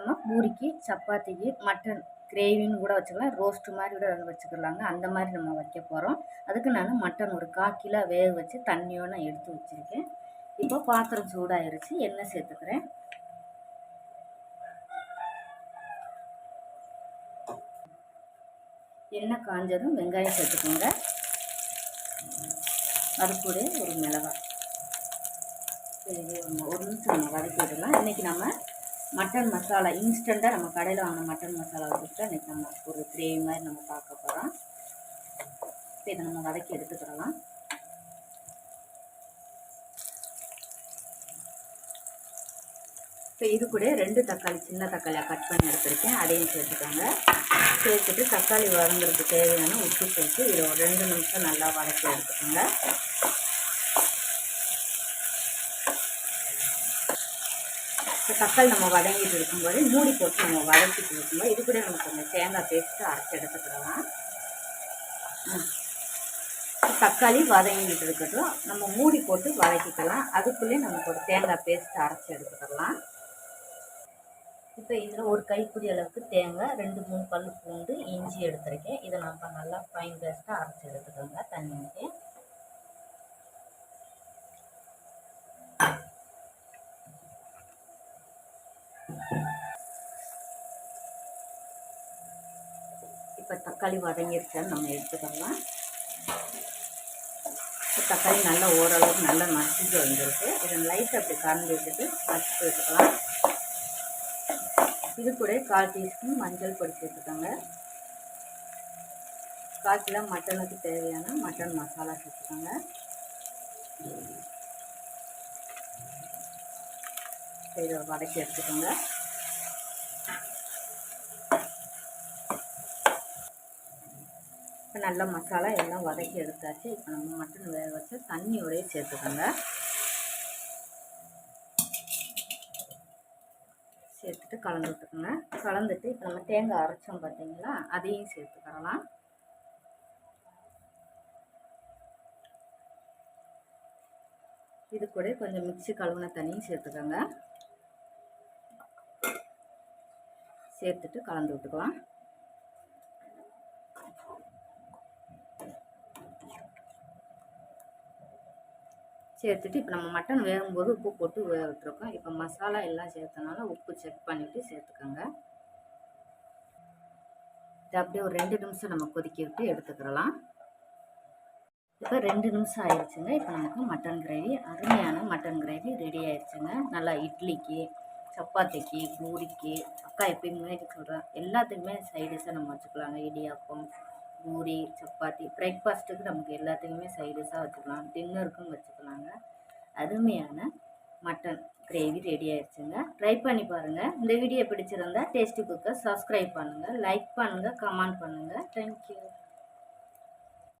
நம்ம பூரிக்கு சப்பாத்திக்கு மட்டன் கிரேவின்னு கூட வச்சுக்கலாம். ரோஸ்ட்டு மாதிரி கூட வச்சுக்கலாங்க. அந்த மாதிரி நம்ம வைக்க போகிறோம் அதுக்கு நான் மட்டன் ஒரு கால் கிலோ வேக வச்சு தண்ணியோடு நான் எடுத்து வச்சுருக்கேன். இப்போ பாத்திரம் சூடாயிருச்சு. எண்ணெய் சேர்த்துக்கிறேன். எண்ணெய் காஞ்சதும் வெங்காயம் சேர்த்துக்கோங்க. அது கூட ஒரு மிளகாய். ஒரு நிமிஷம் நம்ம வதக்கி விடலாம் இன்றைக்கி நம்ம மட்டன் மசாலா இன்ஸ்டண்ட்டாக நம்ம கடையில் வாங்கின மட்டன் மசாலா வச்சுட்டு இன்றைக்கி நம்ம ஒரு கிரேவி மாதிரி நம்ம பார்க்க போகிறோம் இப்போ இதை நம்ம வதக்கி எடுத்துக்கிடலாம். இப்போ இது கூட ரெண்டு தக்காளி சின்ன தக்காளியாக கட் பண்ணி எடுத்துருக்கேன். அதையும் சேர்த்துக்கோங்க. சேர்த்துட்டு தக்காளி வதங்குறதுக்கு தேவையான உப்பு சேர்த்து இதை ஒரு ரெண்டு நிமிஷம் நல்லா வதக்கி எடுத்துக்கோங்க. இப்போ தக்காளி நம்ம வதங்கிட்டு இருக்கும்போது மூடி போட்டு நம்ம வதக்கிட்டு இருக்கும்போது இது கூட நம்ம கொஞ்சம் தேங்காய் பேஸ்ட்டு அரைச்சி எடுத்துக்கிடலாம். தக்காளி வதங்கிட்டு இருக்கட்டும். நம்ம மூடி போட்டு வதக்கிக்கலாம். அதுக்குள்ளே நமக்கு ஒரு தேங்காய் பேஸ்ட்டு அரைச்சி எடுத்துக்கலாம் இப்போ இதில் ஒரு கைப்பிடி அளவுக்கு தேங்காய் ரெண்டு மூணு பல் பூண்டு இஞ்சி எடுத்துருக்கேன். இதை நம்ம நல்லா ஃபைன் பேஸ்ட்டாக அரைச்சி எடுத்துக்கோங்க. தண்ணி இப்போ தக்காளி வதங்கிருச்சான்னு நம்ம எடுத்துக்கலாம். தக்காளி நல்லா ஓரளவுக்கு நல்லா மசிஞ்சு வந்துருக்கு. இதை லைட் அப்படி கறந்து விட்டுட்டு மசிச்சு விட்டுக்கலாம். இது கூட கால் டீஸ்பூன் மஞ்சள் பொடி சேர்த்துக்கோங்க. கால் கிலோ மட்டனுக்கு தேவையான மட்டன் மசாலா சேர்த்துக்கோங்க. இதை வதக்கி எடுத்துக்கோங்க. இப்போ நல்லா மசாலா எல்லாம் வதக்கி எடுத்தாச்சு. இப்போ நம்ம மட்டன் வேக வச்சு தண்ணியோடய சேர்த்துக்கோங்க. சேர்த்துட்டு கலந்து விட்டுக்கோங்க. கலந்துட்டு இப்போ நம்ம தேங்காய் அரைச்சோம் பார்த்தீங்களா? அதையும் சேர்த்துக்கலாம் இது கூட கொஞ்சம் மிக்சி கழுவுன தண்ணியும் சேர்த்துக்கோங்க. சேர்த்துட்டு கலந்து விட்டுக்கலாம். சேர்த்துட்டு இப்போ நம்ம மட்டன் வேகும்போது உப்பு போட்டு வேக விட்டுருக்கோம். இப்போ மசாலா எல்லாம் சேர்த்தனால உப்பு செக் பண்ணிவிட்டு சேர்த்துக்கோங்க. இது அப்படியே ஒரு ரெண்டு நிமிஷம் நம்ம கொதிக்க விட்டு எடுத்துக்கிறலாம். இப்போ ரெண்டு நிமிஷம் ஆயிடுச்சுங்க. இப்போ நமக்கு மட்டன் கிரேவி அருமையான மட்டன் கிரேவி ரெடி ஆயிடுச்சுங்க. நல்லா இட்லிக்கு சப்பாத்திக்கு பூரிக்கு அக்கா எப்பயுமே சொல்கிறேன் எல்லாத்துக்குமே சைடிஷாக நம்ம வச்சுக்கலாங்க. இடியாப்பம் பூரி சப்பாத்தி பிரேக்ஃபாஸ்ட்டுக்கு நமக்கு எல்லாத்துக்குமே சைடிஷாக வச்சுக்கலாம். டின்னருக்கும் வச்சுக்கலாம். அருமையான மட்டன் கிரேவி ரெடி ஆயிடுச்சுங்க. ட்ரை பண்ணி பாருங்கள் இந்த வீடியோ பிடிச்சிருந்தா டேஸ்டி குக்கை சப்ஸ்கிரைப் பண்ணுங்கள் லைக் பண்ணுங்கள் கமெண்ட் பண்ணுங்கள் தேங்க்யூ